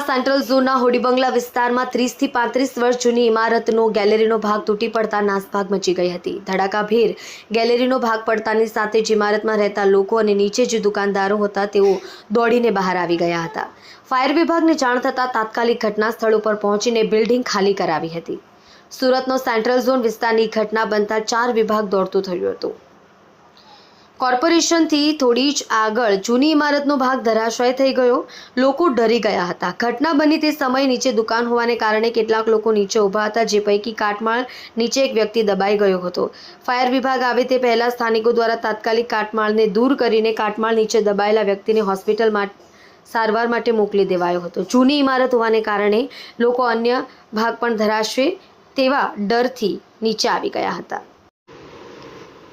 Central ઝોનના હોડીબંગલા વિસ્તારમાં ત્રીસથી પાંત્રીસ વર્ષ જૂની ઇમારતનો ગેલેરીનો ભાગ તૂટી પડતા નાસભાગ મચી ગઈ હતી. ધડાકાભેર ગેલેરીનો ભાગ પડતાની સાથે જ ઇમારતમાં રહેતા લોકો અને નીચે જે દુકાનદારો હતા, તેઓ દોડીને બહાર આવી ગયા હતા. ફાયર વિભાગને જાણ થતાં તાત્કાલિક ઘટના સ્થળ ઉપર પહોંચીને બિલ્ડિંગ ખાલી કરાવી હતી. સુરતનો સેન્ટ્રલ ઝોન વિસ્તારની ઘટના બનતા ચાર વિભાગ દોડતું થયું હતું. કોર્પોરેશનથી થોડી જ આગળ જૂની ઇમારતનો ભાગ ધરાશય થઈ ગયો. લોકો ડરી ગયા હતા. ઘટના બની તે સમયે નીચે દુકાન હોવાને કારણે કેટલાક લોકો નીચે ઊભા હતા, જે પૈકી કાટમાળ નીચે એક વ્યક્તિ દબાઈ ગયો હતો. ફાયર વિભાગ આવે તે પહેલાં સ્થાનિકો દ્વારા તાત્કાલિક કાટમાળને દૂર કરીને કાટમાળ નીચે દબાયેલા વ્યક્તિને હોસ્પિટલમાં સારવાર માટે મોકલી દેવાયો હતો. જૂની ઇમારત હોવાને કારણે લોકો અન્ય ભાગ પણ ધરાશે તેવા ડરથી નીચે આવી ગયા હતા.